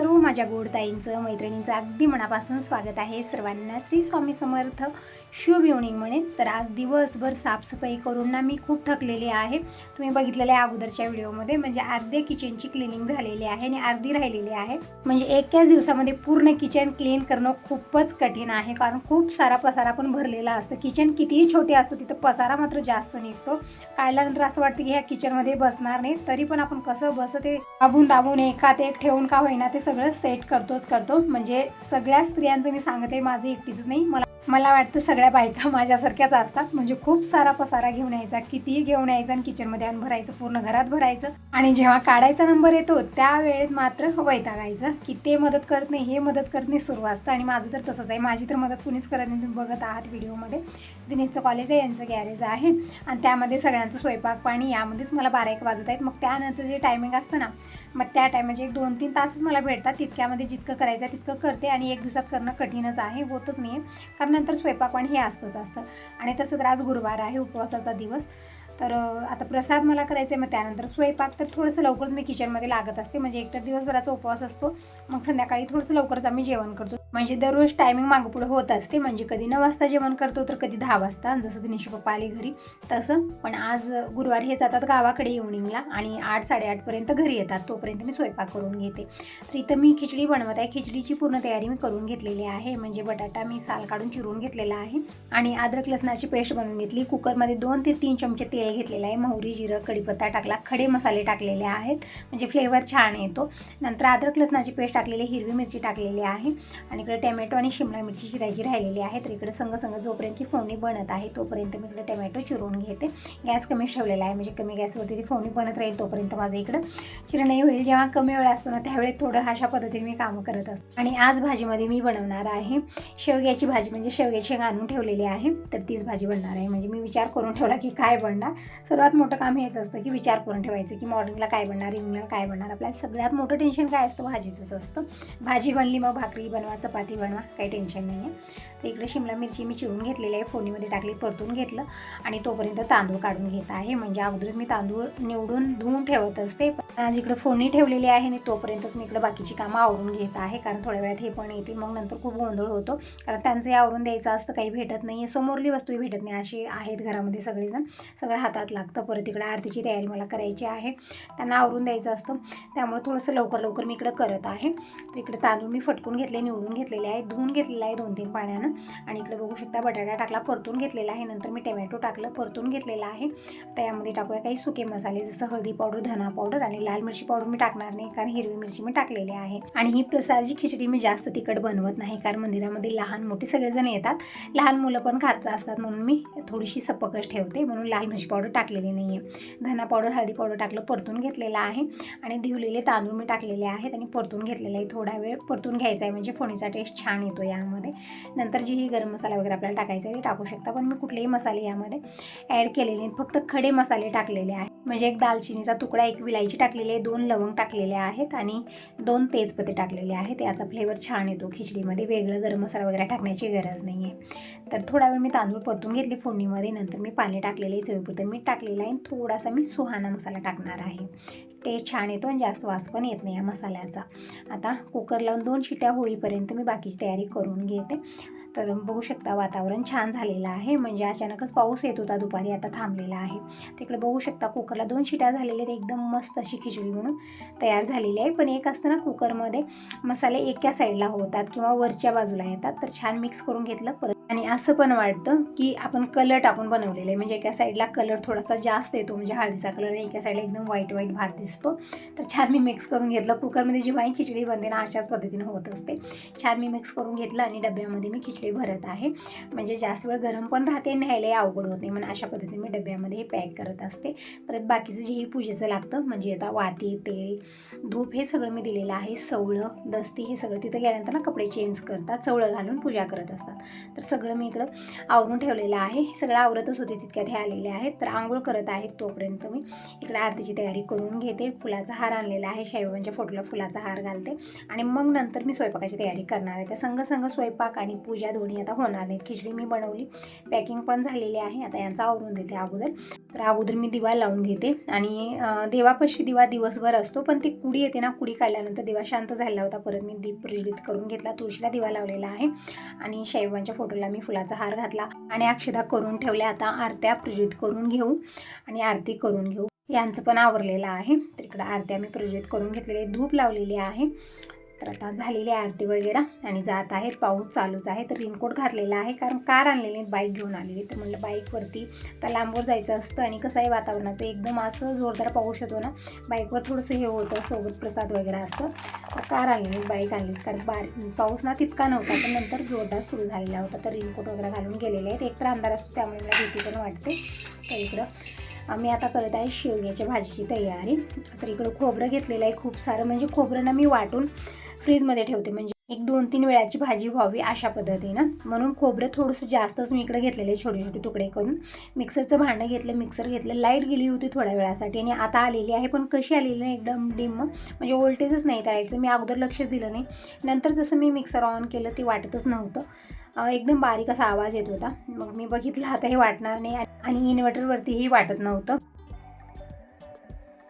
Hello नमस्कार सर्व माझ्या गोडताईंचं मैत्रिणींचं अगदी मनापासून स्वागत आहे सर्वांना. श्री स्वामी समर्थ शुभ इव्हनिंग म्हणेन तर आज दिवसभर साफसफाई करून ना मी खूप थकलेली आहे. तुम्ही बघितलेल्या आहे अगोदरच्या व्हिडिओमध्ये म्हणजे अर्धे किचनची क्लिनिंग झालेली आहे आणि अर्धी राहिलेली आहे. म्हणजे एकाच दिवसामध्ये पूर्ण किचन क्लीन करणं खूपच कठीण आहे. कारण खूप सारा पसारा पण भरलेला असतं. किचन कितीही छोटे असतो तिथं पसारा मात्र जास्त निघतो. काढल्यानंतर असं वाटतं की ह्या किचनमध्ये बसणार नाही. तरी पण आपण कसं बस ते दाबून दाबून एकात एक ठेवून का होईना ते सगळं सेट करतोच करतो. म्हणजे सगळ्या स्त्रियांचं मी सांगते माझं एकटीच नाही. मला मला वाटतं सगळ्या बायका माझ्यासारख्याच असतात. म्हणजे खूप सारा पसारा घेऊन यायचा. कितीही घेऊन यायचा आणि किचनमध्ये आणून भरायचं पूर्ण घरात भरायचं. आणि जेव्हा काढायचा नंबर येतो त्या वेळेत मात्र वैतागायचं की ते मदत करत नाही हे मदत करत नाही सुरू असतं. आणि माझं तर तसंच आहे. माझी तर मदत कुणीच करत नाही. तुम्ही बघत आहात व्हिडिओमध्ये. दिनेशचं कॉलेज आहे यांचं गॅरेज आहे. आणि त्यामध्ये सगळ्यांचं स्वयंपाक पाणी यामध्येच मला बारा एक वाजत आहेत. मग त्यानंतर जे टायमिंग असतं ना मग त्या टाईम म्हणजे एक दोन तीन तासच मला भेटतात. तितक्यामध्ये जितकं करायचं तितकं करते. आणि एक दिवसात करणं कठीणच आहे. होतच नाही आहे कारण नंतर स्वयंपाक पण हे असतंच असतं. आणि तसं तर आज गुरुवार आहे उपवासाचा दिवस. तर आता प्रसाद मला करायचा आहे मग त्यानंतर स्वयंपाक तर थोडंसं लवकरच मी किचनमध्ये लागत असते. म्हणजे एक तर दिवसभराचा उपवास असतो मग संध्याकाळी थोडंसं लवकरच आम्ही जेवण करतो. म्हणजे दररोज टायमिंग मागपुढं होत असते. म्हणजे कधी नऊ वाजता जेवण करतो तर कधी दहा वाजता. जसं दिनेश पप्पा आले घरी तसं. पण आज गुरुवार हे जातात गावाकडे इव्हनिंगला आणि आठ साडेआठपर्यंत घरी येतात. तोपर्यंत मी स्वयंपाक करून घेते. तर इथं मी खिचडी बनवत आहे. खिचडीची पूर्ण तयारी मी करून घेतलेली आहे. म्हणजे बटाटा मी साल काढून चिरून घेतलेला आहे. आणि अद्रक लसणाची पेस्ट बनवून घेतली. कुकरमध्ये दोन ते तीन चमचे तेल घेतलेलं आहे. मोहरी जिरं कढीपत्ता टाकला. खडे मसाले टाकलेले आहेत. म्हणजे फ्लेवर छान येतो. नंतर अद्रक लसणाची पेस्ट टाकलेली हिरवी मिरची टाकलेली आहे. आणि इकडे टॅमॅटो आणि शिमला मिरची चिरायची राहिलेली आहे तर इकडे संग संग जोपर्यंत की फोडणी बनत आहे तोपर्यंत मी इकडे टॅमॅटो चिरून घेते. गॅस कमी ठेवलेला आहे. म्हणजे कमी गॅसवरती ती फोडणी बनत राहील तोपर्यंत माझं इकडं चिरणही होईल. जेव्हा कमी वेळ असतो ना त्यावेळेस थोडं अशा पद्धतीने मी कामं करत असते. आणि आज भाजीमध्ये मी बनवणार आहे शेवग्याची भाजी. म्हणजे शेवग्याची शेंग आणून ठेवलेली आहे. तर तीच भाजी बनणार आहे. म्हणजे मी विचार करून ठेवला की काय बनणार? सर्वात मोठं काम हेच असतं की विचार करून ठेवायचं की मॉर्निंगला काय बनणार इव्हिनिंगला काय बनणार. आपल्याला सगळ्यात मोठं टेन्शन काय असतं? भाजीचंच असतं. भाजी बनली मग भाकरी बनवा चपाती बनवा काही टेन्शन नाही आहे तर इकडे शिमला मिरची मी चिरून घेतलेली आहे. फोडणीमध्ये टाकली परतून घेतलं आणि तोपर्यंत तांदूळ काढून घेत आहे. म्हणजे अगोदरच मी तांदूळ निवडून धुवून ठेवत असते. आज इकडे फोडणी ठेवलेली आहे आणि तोपर्यंतच मी इकडे बाकीची कामं आवरून घेत आहे. कारण थोड्या वेळात हे पण येतील. मग नंतर खूप गोंधळ होतो. कारण त्यांचंही आवरून द्यायचं असतं. काही भेटत नाही समोरली वस्तूही भेटत नाही. अशी आहेत घरामध्ये सगळेजण. सगळं हातात लागतं. परत इकडे आरतीची तयारी मला करायची आहे. त्यांना आवरून द्यायचं असतं. त्यामुळे थोडंसं लवकर लवकर मी इकडं करत आहे. तर इकडे तांदूळ मी फटकून घेतले निवडून घेतलेले आहे धुवून घेतलेलं आहे दोन तीन पाण्यानं. आणि इकडे बघू शकता बटाटा टाकला परतून घेतलेला आहे. नंतर मी टमॅटो टाकलं परतून घेतलेला आहे. त्यामध्ये टाकूया काही सुके मसाले जसं हळदी पावडर धना पावडर आणि लाल मिरची पावडर मी टाकणार नाही कारण हिरवी मिरची मी टाकलेली आहे. आणि ही प्रसादची खिचडी मी जास्त तिखट बनवत नाही कारण मंदिरामध्ये लहान मोठे सगळेजण येतात. लहान मुलं पण खात असतात म्हणून मी थोडीशी सपकच ठेवते म्हणून लाल मिरची पावडर टाकलेली नाही आहे धना पावडर हळदी पावडर टाकलं परतून घेतलेलं आहे. आणि धिवलेले तांदूळ मी टाकलेले आहेत आणि परतून घेतलेला आहे. थोडा वेळ परतून घ्यायचा आहे म्हणजे फोणीचा टेस्ट छान येतो यामध्ये. नंतर जी गरम मसाला वगैरे आपल्याला टाकायचा आहे ते टाकू शकता. पण मी कुठलेही मसाले यामध्ये ॲड केलेले नाहीत. फक्त खडे मसाले टाकलेले आहेत. म्हणजे एक दालचिनीचा तुकडा एक विलायची टाकलेली आहे दोन लवंग टाकलेले आहेत आणि दोन तेजपत्ते टाकलेले आहेत. याचा फ्लेवर छान येतो. खिचडीमध्ये वेगळं गरम मसाला वगैरे टाकण्याची गरज नाही आहे तर थोडा वेळ मी तांदूळ परतून घेतले फोडणीमध्ये. नंतर मी पाणी टाकलेले चवीपुरतं मीठ टाकलेलं आहे आणि थोडासा मी सुहाना मसाला टाकणार आहे. टेस्ट छान येतो आणि जास्त वास पण येत नाही या मसाल्याचा. आता कुकर लावून दोन शिट्या होईपर्यंत मी बाकीची तयारी करून घेते. तर बघू शकता वातावरण छान झालेलं आहे. म्हणजे अचानकच पाऊस येत होता दुपारी आता थांबलेला आहे. तिकडे बघू शकता कुकरला दोन शिट्या झालेल्या आहेत एकदम मस्त अशी खिचडी म्हणून तयार झालेली आहे. पण एक असतं ना कुकरमध्ये मसाले एका साईडला होतात किंवा वरच्या बाजूला येतात तर छान मिक्स करून घेतलं परत. आणि असं पण वाटतं की आपण कलर टाकून बनवलेलं आहे. म्हणजे एका साईडला कलर थोडासा जास्त येतो म्हणजे हळदीचा कलर एका साईडला एकदम व्हाईट व्हाईट भात दिसतो. तर छान मी मिक्स करून घेतलं. कुकरमध्ये जी खिचडी बनते ना अशाच पद्धतीने होत असते. छान मी मिक्स करून घेतलं आणि डब्यामध्ये मी खिचडी भरत आहे. म्हणजे जास्त वेळ गरम पण राहते न्यायलाही अवघड होत. नाही म्हणून अशा पद्धतीने मी डब्यामध्ये हे पॅक करत असते. परत बाकीचं जेही पूजेचं लागतं म्हणजे आता वाती तेल धूप हे सगळं मी दिलेलं आहे. सवळं दस्ती हे सगळं तिथं गेल्यानंतर ना कपडे चेंज करतात सवळं घालून पूजा करत असतात. तर सगळं मी इकडं आवरून ठेवलेलं आहे. हे सगळं आवरतच होते तितक्यात हे आलेले आहेत. तर आंघोळ करत आहेत तोपर्यंत मी इकडे आरतीची तयारी करून घेते. फुलाचा हार आणलेला आहे. शाईबाबांच्या फोटोला फुलाचा हार घालते. आणि मग नंतर मी स्वयंपाकाची तयारी करणार आहे. त्या संघ संघ स्वयंपाक आणि पूजा या दोन्ही आता होणार नाहीत. खिचडी मी बनवली. पॅकिंग पण झालेली आहे. आता यांचा आवरून देते अगोदर. तर अगोदर मी दिवा लावून घेते. आणि देवापाशी दिवा दिवसभर असतो पण ती कुडी येते ना कुडी काढल्यानंतर दिवा शांत झाला होता. परत मी दीप प्रज्वलित करून घेतला. तुळशीला दिवा लावलेला आहे. आणि शाईबाबांच्या फोटोला मी फुलाचा हार घातला. आणि अक्षदा करून ठेवल्या. आता आरत्या प्रज्वलित करून घेऊ. आणि आरती करून घेऊ. यांचं पण आवरलेलं आहे. तर इकडं आरत्या मी प्रज्वलित करून घेतलेले धूप लावलेली आहे. तर आता झालेली आहे आरती वगैरे आणि जात आहेत पाऊस चालूच आहे तर रेनकोट घातलेला आहे कारण कार आणलेली बाईक घेऊन आलेली. तर म्हणलं बाईकवरती तर लांबवर जायचं असतं आणि कसं आहे वातावरणाचं एकदम असं जोरदार पाऊस येतो ना बाईकवर थोडंसं हे होतं सोबत प्रसाद वगैरे असतं. तर कार आणलेली बाईक आणली कारण बार पाऊस ना तितका नव्हता पण नंतर जोरदार सुरू झालेला होता. तर रेनकोट वगैरे घालून गेलेले आहेत. एक तर अंधार असतो त्यामुळे मला भीती पण वाटते. तर इकडं मी आता करत आहे शेवग्याच्या भाजीची तयारी. तर इकडं खोबरं घेतलेलं आहे खूप सारं म्हणजे खोबरं ना मी वाटून फ्रीजमध्ये ठेवते. म्हणजे एक दोन तीन वेळाची भाजी व्हावी अशा पद्धतीनं. म्हणून खोबरं थोडंसं जास्तच मी इकडे घेतलेलं आहे छोटे छोटे तुकडे करून. मिक्सरचं भांडं घेतलं मिक्सर घेतलं. लाइट गेली होती थोड्या वेळासाठी आणि आता आलेली आहे पण कशी आलेली नाही एकदम डिम. म्हणजे वोल्टेजच नाही त्यायचं मी अगोदर लक्ष दिलं नाही. नंतर जसं मी मिक्सर ऑन केलं ते वाटतच नव्हतं. एकदम बारीक असा आवाज येत होता. मग मी बघितलं आता हे वाटणार नाही. आणि इन्व्हर्टरवरतीही वाटत नव्हतं.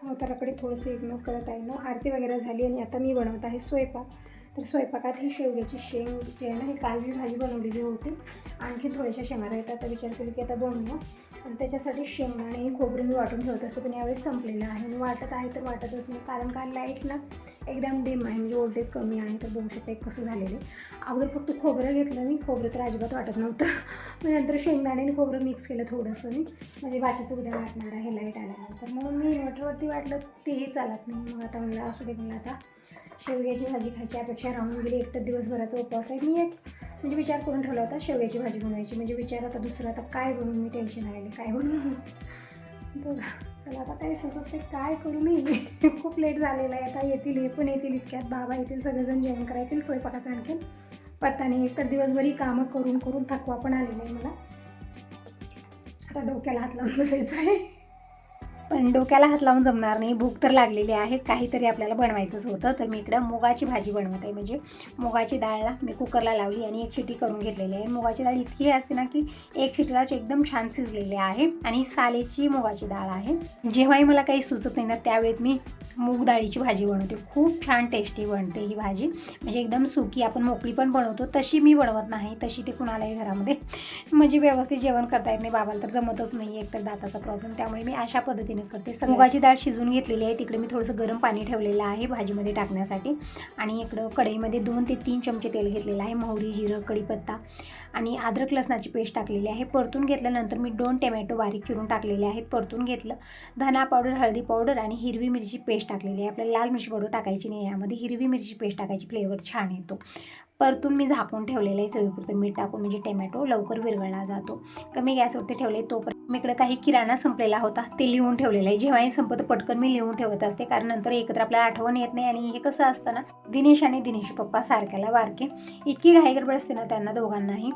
अवताराकडे थोडंसं इग्नोर करत आहे ना आरती वगैरे झाली आणि आता मी बनवत आहे स्वयंपाक. तर स्वयंपाकात ही शेवग्याची शेंग जी आहे ना ही काळजी भाजी बनवलेली होती. आणखी थोड्याशा शेंगा राहतात आता विचार केला की आता बनवू. आणि त्याच्यासाठी शेंगदाणे हे खोबरं मी वाटून ठेवत असतो पण यावेळेस संपलेलं आहे. आणि वाटत आहे तर वाटतच नाही कारण का लाइट ना एकदम डिम आहे म्हणजे वोल्टेज कमी आहे तर बघू शकता कसं झालेलं. आहे अगोदर फक्त खोबरं घेतलं मी खोबरं तर अजिबात वाटत नव्हतं. मग नंतर शेंगदाणे आणि खोबरं मिक्स केलं थोडंसं मी. म्हणजे बाकीचं उद्या वाटणार आहे लाइट आल्यानंतर. म्हणून मी इन्व्हर्टरवरती वाटलं तेही चालत नाही. मग आता म्हणलं असू दे मला आता. शेवग्याची भाजी खायची अपेक्षा राहून गेली. एक तर दिवसभराचा उपवास आहे. मी एक म्हणजे विचार करून ठेवला होता शेवग्याची भाजी बनवायची. म्हणजे विचार आता दुसरं आता काय बनवून मी? टेन्शन आलेलं काय बनवून बघा चला आता काय सुचत ते काय करू मी? खूप लेट झालेलं आहे. आता येतील हे पण येतील इतक्यात. बाबा येतील सगळेजण जेवण करायतील स्वयंपाकाचं आणखीन. पत्ता नाही एक तर दिवसभरी कामं करून करून थकवा पण आलेला आहे मला. आता डोक्याला हात लावून बसायचं आहे. पण डोक्याला हात लावून जमणार नाही. भूक तर लागलेली आहे. काहीतरी आपल्याला बनवायचंच होतं. तर मी इकडं मुगाची भाजी बनवत आहे. म्हणजे मुगाची डाळला मी कुकरला लावली आणि एक शिटी करून घेतलेली आहे. मुगाची डाळ इतकी असते ना की एक शिटीलाच एकदम छान शिजलेली आहे आणि सालेची मुगाची डाळ आहे. जेव्हाही मला काही सुचत नाही ना त्यावेळेस मी मूग डाळीची भाजी बनवते. खूप छान टेस्टी बनते ही भाजी. म्हणजे एकदम सुकी आपण मोकळी पण बनवतो. तशी मी बनवत नाही. तशी ते कुणालाही घरामध्ये म्हणजे व्यवस्थित जेवण करता येत नाही. बाबाला तर जमतच नाही. एकतर दाताचा प्रॉब्लेम त्यामुळे मी अशा पद्धतीने करते सगळं- मुगाची डाळ शिजून घेतलेली आहे. तिकडे मी थोडंसं गरम पाणी ठेवलेलं आहे भाजीमध्ये टाकण्यासाठी. आणि इकडं कढईमध्ये दोन ते तीन चमचे तेल घेतलेलं आहे. मोहरी जिरं कढीपत्ता आणि अद्रक लसणाची पेस्ट टाकलेली आहे. परतून घेतल्यानंतर मी दोन टमॅटो बारीक चिरून टाकलेले आहेत. परतून घेतलं. धना पावडर हळदी पावडर आणि हिरवी मिरची पेस्ट टाकलेली आहे. आपल्याला लाल मिरची पावडर टाकायची नाही यामध्ये हिरवी मिरची पेस्ट टाकायची. फ्लेवर छान येतो. परतून मी झाकून ठेवलेलं आहे चवीपुरतं मीठ टाकून म्हणजे टोमॅटो लवकर विरघळला जातो. कमी गॅसवरती ठेवले तोपर्यंत मी इकडे काही किराणा संपलेला होता ते लिहून ठेवलेलं आहे. जेव्हाही संपत पटकन मी लिहून ठेवत असते कारण नंतर एकत्र आपल्याला आठवण येत नाही आणि हे कसं असतं ना दिनेश आणि दिनेश पप्पा सारख्याला वारके. इतकी घाई गडबड असते ना त्यांना दोघांनाही.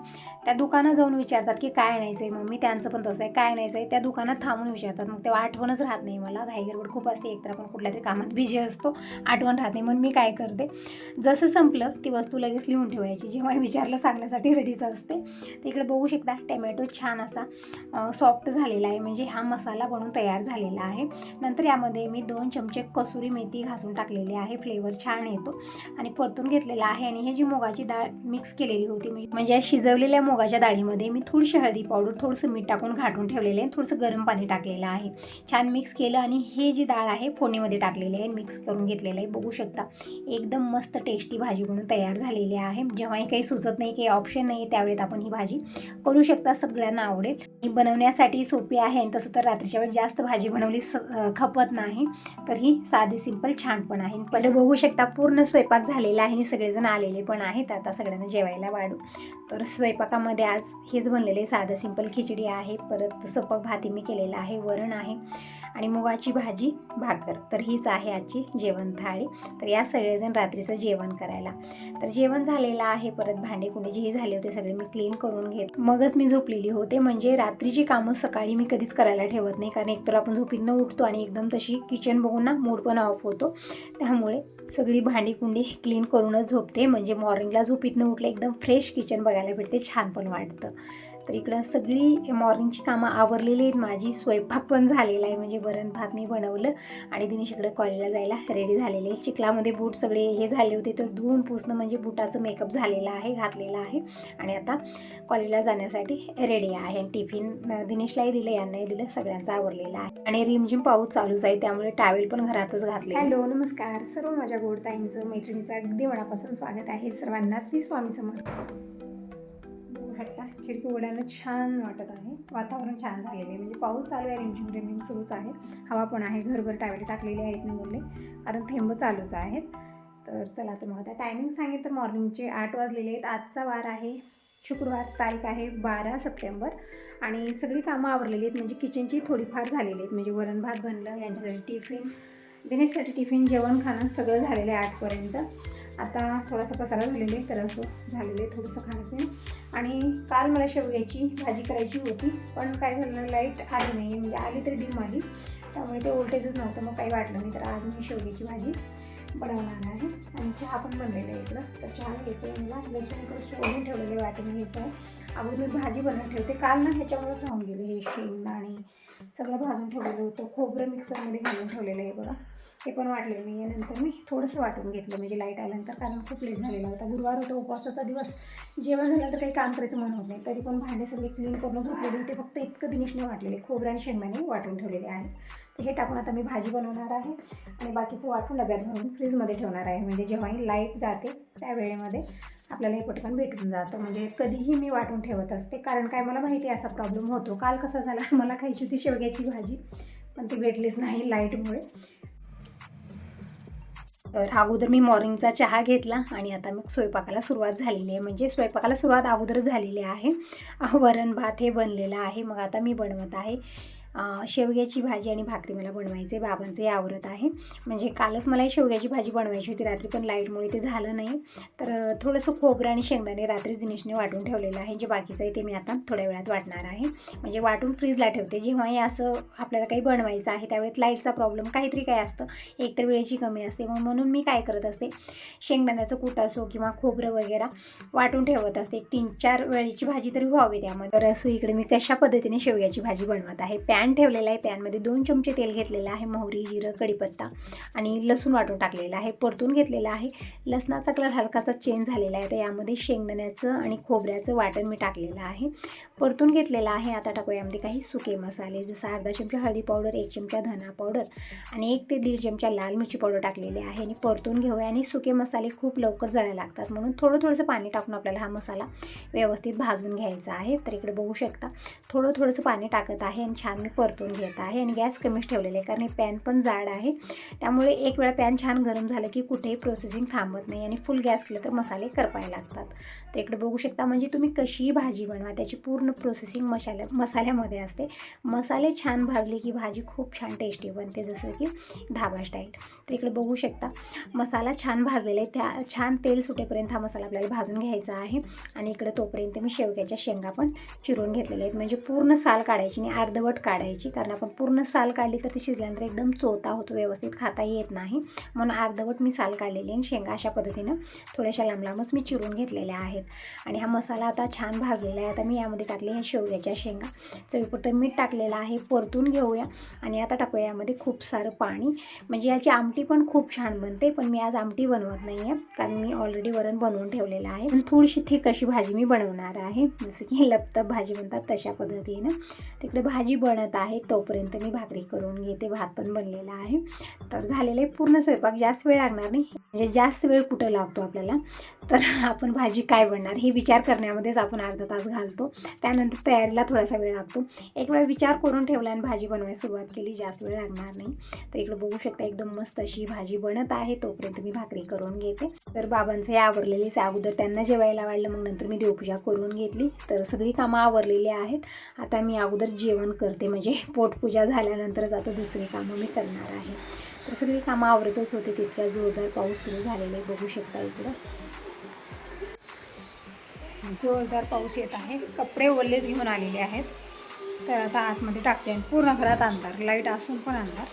त्या दुकानात जाऊन विचारतात की काय आणायचं आहे मम्मी त्यांचं पण तसं आहे. काय आणायचं आहे त्या दुकानात थांबून विचारतात. मग तेव्हा आठवणच राहत नाही मला. घाई गडबड खूप असते. एकतर आपण कुठल्या तरी कामात बिझी असतो आठवण राहत नाही. म्हणून मी काय करते? जसं संपलं ती वस्तू लगेच लिहून ठेवायची. जेव्हा विचारलं सांगण्यासाठी रेडीच असते. तर इकडे बघू शकता टमॅटो छान असा सॉफ्ट झालेला आहे. म्हणजे हा मसाला बनून तयार झालेला आहे. नंतर यामध्ये मी दोन चमचे कसुरी मेथी घासून टाकलेली आहे. फ्लेवर छान येतो. आणि परतून घेतलेला आहे. आणि हे जी मुगाची डाळ मिक्स केलेली होती म्हणजे म्हणजे शिजवलेल्या मुगाच्या डाळीमध्ये मी थोडीशी हळदी पावडर थोडंसं मीठ टाकून घाटून ठेवलेले आहे. थोडंसं गरम पाणी टाकलेलं आहे. छान मिक्स केलं आणि हे जी डाळ आहे फोडणीमध्ये टाकलेली आहे. मिक्स करून घेतलेलं आहे. बघू शकता एकदम मस्त टेस्टी भाजी म्हणून तयार झालेली आहे. जेव्हाही काही सुचत नाही काही ऑप्शन नाही त्यावेळेत आपण ही भाजी करू शकता सगळ्यांना आवडेल. ही बनवण्यासाठी सोपी आहे आणि तसं तर रात्रीच्या वेळेस जास्त भाजी बनवली स खपत नाही. तर ही साधी सिंपल छान पण आहे. पहिले बघू शकता पूर्ण स्वयंपाक झालेला आहे आणि सगळेजण आलेले पण आहेत. आता सगळ्यांना जेवायला वाढू. तर स्वयंपाकामध्ये आज हेच बनलेले आहे. साधं सिंपल खिचडी आहे. परत सोपक भाती मी केलेला आहे. वरण आहे. आणि मुगाची भाजी भाकर. तर हीच आहे आजची जेवण थाळी. तर या सगळेजण रात्रीचं जेवण करायला. तर जेवण झालेलं आहे परत भांडे कुंडे जे झाले होते सगळे मी क्लीन करून घेत. मगच मी झोपलेली होते म्हणजे रात्रीची कामं सकाळी मी कधीच करायला ठेवत नाही कारण एकतर आपण झोपीतनं उठतो आणि एकदम तशी किचन बघून ना मूड पण ऑफ होतो. त्यामुळे सगळी भांडी कुंडी क्लीन करूनच झोपते म्हणजे मॉर्निंगला झोपीतनं उठलं एकदम फ्रेश किचन बघायला भेटते छान पण वाटतं. तर इकडं सगळी मॉर्निंगची कामं आवरलेली आहेत. माझी स्वयंपाक पण झालेला आहे. म्हणजे वरण भात मी बनवलं आणि दिनेश इकडे कॉलेजला जायला रेडी झालेले आहे. चिखलामध्ये बूट सगळे हे झाले होते. तर धुवून पुसणं म्हणजे बुटाचं मेकअप झालेला आहे घातलेला आहे. आणि आता कॉलेजला जाण्यासाठी रेडी आहे. आणि टिफिन दिनेशलाही दिलं यांनाही दिलं सगळ्यांचं आवरलेलं आहे. आणि रिमझिम पाऊस चालूच आहे. त्यामुळे टावेल पण घरातच घातले हॅलो नमस्कार. सर्व माझ्या गोडताईंचं मैत्रिणीचं अगदी मनापासून स्वागत आहे. सर्वांना श्री स्वामी समर्थ. बघू खिडकी उघड्यानं छान वाटत आहे. वातावरण छान झालेलं आहे. म्हणजे पाऊस चालू आहे रिमझिम रिमझिम सुरूच आहे. हवा पण आहे घरभर टावेल टाकलेले आहेत ना बोलले कारण थेंब चालूच आहेत. तर चला तर मग आता टायमिंग सांगितलं तर मॉर्निंगचे आठ वाजलेले आहेत. आजचा वार आहे. शुक्रवार तारीख आहे बारा सप्टेंबर. आणि सगळी कामं आवरलेली आहेत. म्हणजे किचनची थोडीफार झालेली आहेत. म्हणजे वरण भात बनलं यांच्यासाठी टिफिन दिनेशसाठी टिफिन जेवण खाणं सगळं झालेलं आहे आठपर्यंत. आता थोडासा पसारा झालेला आहे तर असं झालेलं आहे थोडंसं खाण्यापिणं आणि काल मला शेवग्याची भाजी करायची होती पण काय झालं लाइट आली नाही म्हणजे आली तर डीम आली. त्यामुळे ते वोल्टेजच नव्हतं मग काही वाटलं नाही तर आज मी शेवग्याची भाजी बनवणार आहे. आणि चहा पण बनलेला आहे इकडं. तर चहा घ्यायचा आहे मला. लसूण इकडं सोडून ठेवलेले वाटून घ्यायचं आहे. अगोदर मी भाजी बनवून ठेवते. काल ना ह्याच्यामुळेच राहून गेले हे शेंगदाणे सगळं भाजून ठेवलेलं होतं. खोबरं मिक्सरमध्ये घालून ठेवलेलं आहे बघा. ते पण वाटले मी. आहे नंतर मी थोडंसं वाटून घेतलं म्हणजे लाइट आल्यानंतर. कारण खूप लेट झालेला होता. गुरुवार होता उपवासाचा दिवस. जेवण झालं तर काही काम करायचं मन होत नाही. तरी पण भांडे सगळे क्लीन करून झोपलेले होते. फक्त इतकं दिनेशने वाटलेले खोबरं आणि शेंगदाणे वाटून ठेवलेले आहे तर हे टाकून आता मी भाजी बनवणार आहे. आणि बाकीचं वाटून डब्यात भरून फ्रीजमध्ये ठेवणार आहे. म्हणजे जेव्हाही लाइट जाते त्या वेळेमध्ये. आपल्याला हे पटकन भेटून जातं. म्हणजे कधीही मी वाटून ठेवत असते. कारण काय मला माहिती आहे असा प्रॉब्लेम होतो. काल कसा झाला मला खायची होती शेवग्याची भाजी पण ती भेटलीच नाही लाईटमुळे तर अगोदर मी मॉर्निंगचा चहा घेतला आणि आता मग स्वयंपाकाला सुरुवात झालेली आहे. म्हणजे स्वयंपाकाला सुरुवात अगोदर झालेली आहे. वरण भात हे बनलेलं आहे. मग आता मी बनवत आहे. शेवग्याची भाजी आणि भाकरी मला बनवायचे बाबांचे आवरत आहे. म्हणजे कालच मला शेवग्याची भाजी बनवायची होती रात्री पण लाईटमुळे ते झालं नाही. तर थोडंसं खोबरं आणि शेंगदाणे रात्रीच दिनेशने वाटून ठेवलेलं आहे जे बाकीचं आहे ते मी आता थोड्या वेळात वाटणार आहे. म्हणजे वाटून फ्रीजला ठेवते. जेव्हाही असं आपल्याला काही बनवायचं आहे त्यावेळेस लाईटचा प्रॉब्लेम काहीतरी काय असतं. एकतर वेळेची कमी असते. मग म्हणून मी काय करत असते शेंगदाण्याचं कूट असो किंवा खोबरं वगैरे वाटून ठेवत असते. एक तीन चार वेळेची भाजी तरी व्हावी त्यामध्ये. तर असं इकडे मी कशा पद्धतीने शेवग्याची भाजी बनवत आहे पॅन ठेवलेला आहे. पॅनमध्ये दोन चमचे तेल घेतलेलं आहे. मोहरी जिरं कढीपत्ता आणि लसूण वाटून टाकलेलं आहे. परतून घेतलेलं आहे. लसणाचा कलर हलकासा चेंज झालेला आहे. तर यामध्ये शेंगदाण्याचं आणि खोबऱ्याचं वाटण मी टाकलेलं आहे. परतून घेतलेलं आहे. आता टाकूया यामध्ये काही सुके मसाले. जसं अर्धा चमचा हळदी पावडर एक चमचा धना पावडर आणि एक ते दीड चमचा लाल मिरची पावडर टाकलेली आहे. आणि परतून घेऊया आणि सुके मसाले खूप लवकर जळायला लागतात. म्हणून थोडं थोडंसं पाणी टाकून आपल्याला हा मसाला व्यवस्थित भाजून घ्यायचा आहे. तर इकडे बघू शकता. थोडं थोडंसं पाणी टाकत आहे आणि छान मी परतून घेत आहे आणि गॅस कमीच ठेवलेला आहे कारण हे पॅन पण जाड आहे. त्यामुळे एक वेळा पॅन छान गरम झालं की कुठेही प्रोसेसिंग थांबत नाही आणि फुल गॅस केलं तर मसाले करपायला लागतात. तर इकडे बघू शकता म्हणजे तुम्ही कशीही भाजी बनवा त्याची पूर्ण प्रोसेसिंग मसाल्या मसाल्यामध्ये असते. मसाले छान भाजले की भाजी खूप छान टेस्टी बनते जसं की धाबा स्टाईल तर इकडे बघू शकता मसाला छान भाजलेला आहे. त्या छान तेल सुटेपर्यंत हा मसाला आपल्याला भाजून घ्यायचा आहे. आणि इकडे तोपर्यंत मी शेवग्याच्या शेंगा पण चिरून घेतलेल्या आहेत. म्हणजे पूर्ण साल काढायची आणि अर्धवट काढायची. कारण आपण पूर्ण साल काढली तर ती शिजल्यानंतर एकदम चोता होतो व्यवस्थित खाता येत नाही. म्हणून अर्धवट मी साल काढलेली आणि शेंगा अशा पद्धतीनं थोड्याशा लांब लांबच मी चिरून घेतलेल्या आहेत. आणि हा मसाला आता छान भाजलेला आहे. आता मी यामध्ये टाकले ह्या शेवग्याच्या शेंगा. चवीपुरतं मीठ टाकलेलं आहे. परतून घेऊया. आणि आता टाकूया यामध्ये खूप सारं पाणी. म्हणजे याची आमटी पण खूप छान बनते पण मी आज आमटी बनवत नाही आहे कारण मी ऑलरेडी वरण बनवून ठेवलेलं आहे. पण थोडीशी थिक अशी भाजी मी बनवणार आहे. जसं की लपतप भाजी बनतात तशा पद्धतीनं. तिकडे भाजी बनत आहे तोपर्यंत मी भाकरी करून घेते. भात पण बनलेला आहे. तर झालेले आहे पूर्ण स्वयंपाक जास्त वेळ लागणार नाही. म्हणजे जास्त वेळ कुठं लागतो आपल्याला? तर आपण भाजी काय बनणार हे विचार करण्यामध्येच आपण अर्धा तास घालतो. त्यानंतर तयारीला थोडासा वेळ लागतो. एक वेळा विचार करून ठेवला आणि भाजी बनवायला सुरुवात केली जास्त वेळ लागणार नाही. तर इकडे बघू शकता एकदम मस्त अशी भाजी बनत आहे. तोपर्यंत मी भाकरी करून घेते. तर बाबांचं हे आवरलेलेच आहे. अगोदर त्यांना जेवायला वाढलं मग नंतर मी देवपूजा करून घेतली. तर सगळी कामं आवरलेली आहेत. आता मी अगोदर जेवण करते. म्हणजे पोटपूजा झाल्यानंतरच आता दुसरी कामं मी करणार आहे. तर सगळी कामं आवरतच होते तितक्या जोरदार पाऊस सुरू झालेला आहे बघू शकता इकडं. जोरदार पाऊस येत आहे. कपडे ओल्लेच घेऊन आलेले आहेत. तर आता आतमध्ये टाकते आणि पूर्ण घरात अंधार लाइट असून पण अंधार.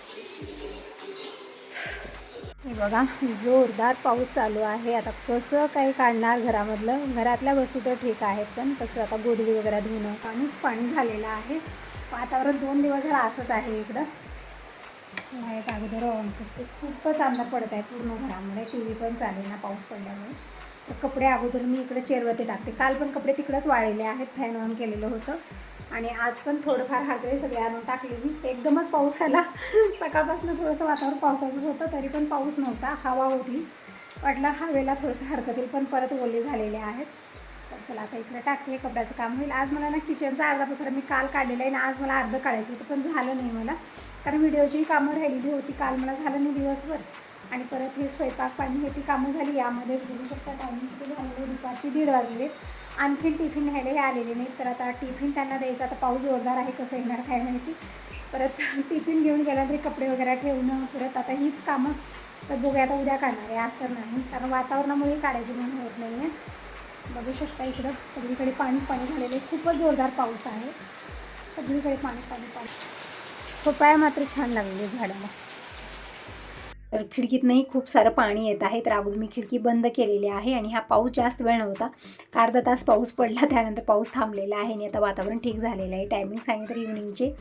हे बघा जोरदार पाऊस चालू आहे. आता कसं काही काढणार घरामधलं? घरातल्या वस्तू तर ठीक आहेत पण कसं आता गोधडी वगैरे धुणं पाणीच पाणी झालेलं आहे. वातावरण दोन दिवस झाला असंच आहे इकडं. लाइट अगोदर करते. खूपच अंधार पडत आहे पूर्ण घरामध्ये टी व्ही पण चालेल ना पाऊस पडल्यामुळे. तर कपडे अगोदर मी इकडे चेरवते टाकते. काल पण कपडे तिकडंच वाळलेले आहेत. फॅन ऑन केलेलं होतं. आणि आज पण थोडंफार हागरे सगळे आणून टाकले मी. एकदमच पाऊस आला. सकाळपासून थोडंसं वातावरण पावसाचंच होतं. तरी पण पाऊस नव्हता. हवा होती. वाटला हवेला थोडंसं हरकत येईल. पण परत ओले झालेले आहेत. तर चला आता इकडे टाकते कपड्याचं काम होईल. आज मला ना किचनचा अर्धा पसरा मी काल काढलेला आहे ना आज मला अर्धं काढायचं होतं पण झालं नाही मला. कारण व्हिडिओची कामं राहिलेली होती काल मला झालं नाही दिवसभर. आणि परत हे स्वयंपाक पाणी हे ती कामं झाली यामध्येच बघू शकता टायमिंग किती झालेले दुपारची दीड वाजले आणखीन टिफिन न्यायला हे आलेले नाहीत. तर आता टिफिन त्यांना द्यायचा आता पाऊस जोरदार आहे कसं येणार काय माहिती. परत टिफिन घेऊन गेल्यानंतर कपडे वगैरे ठेवणं परत आता हीच कामं. तर बघूया आता उद्या काढणार आहे आज तर नाही. कारण वातावरणामुळे काढायची म्हणून होत नाही आहे बघू शकता इकडं सगळीकडे पाणी पाणी झालेलं आहे. खूपच जोरदार पाऊस आहे. सगळीकडे पाणी पाणी पाणी. पपाया मात्र छान लागलेली झाडाला. तर खिडकीतनंही खूप सारं पाणी येत आहे. तर अगोदर मी खिडकी बंद केलेली आहे आणि हा पाऊस जास्त वेळ नव्हता. का अर्धा तास पाऊस पडला त्यानंतर पाऊस थांबलेला आहे आणि आता वातावरण ठीक झालेलं आहे. टायमिंग सांगितलं इव्हनिंगचे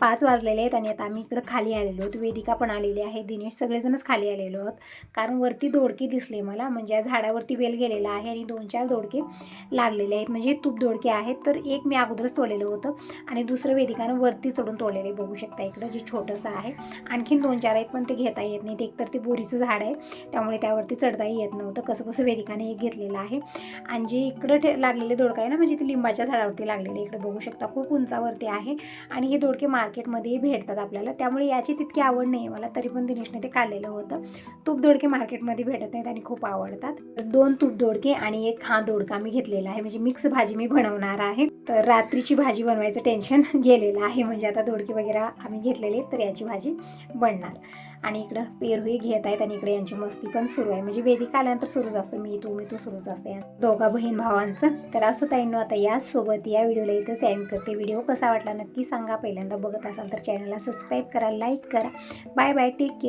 पाच वाजलेले आहेत आणि आता आम्ही इकडं खाली आलेलो आहोत. वेदिका पण आलेली आहे. दिनेश सगळेजणच खाली आलेलो आहोत. कारण वरती दोडके दिसले मला. म्हणजे या झाडावरती वेल गेलेला आहे आणि दोन चार दोडके लागलेले आहेत. म्हणजे तूप दोडके आहेत. तर एक मी अगोदरच तोडलेलं होतं आणि दुसरं वेदिकानं वरती चढून तोडलेले बघू शकता इकडं जे छोटंसं आहे. आणखीन दोन चार आहेत पण ते घेता येत नाही ते तर ते बोरीचं झाड आहे. त्यामुळे त्यावरती चढताही येत नव्हतं. कसं कसं वेदिकाने एक घेतलेलं आहे. आणि जे इकडं ठे लागलेले दोडका आहे ना म्हणजे ते लिंबाच्या झाडावरती लागलेले इकडे बघू शकता. खूप उंचावरती आहे. आणि हे दोडके मार्केटमध्येही भेटतात आपल्याला. त्यामुळे याची तितकी आवड नाही आहे मला. तरी पण दिनेशने ते काढलेलं होतं. तूप दोडके मार्केटमध्ये भेटत नाहीत आणि खूप आवडतात. दोन तूप दोडके आणि एक हा दोडका मी घेतलेला आहे. म्हणजे मिक्स भाजी मी बनवणार आहे. तर रात्रीची भाजी बनवायचं टेन्शन गेलेलं आहे. म्हणजे आता दोडके वगैरे आम्ही घेतलेले आहेत, तर याची भाजी बनणार. आणि इकडं पेरूही घेत आहेत आणि इकडे यांची मस्ती पण सुरू आहे. म्हणजे वेदिका आल्यानंतर सुरूच असतं. मी तू मी तू सुरूच असते दोघा बहीण भावांचं. तर असो ताईंनो आता यासोबत या व्हिडिओला इथंच सेंड करते. व्हिडिओ कसा वाटला नक्की सांगा. पहिल्यांदा बघत असाल तर चॅनलला सबस्क्राईब करा लाईक करा. Bye bye take care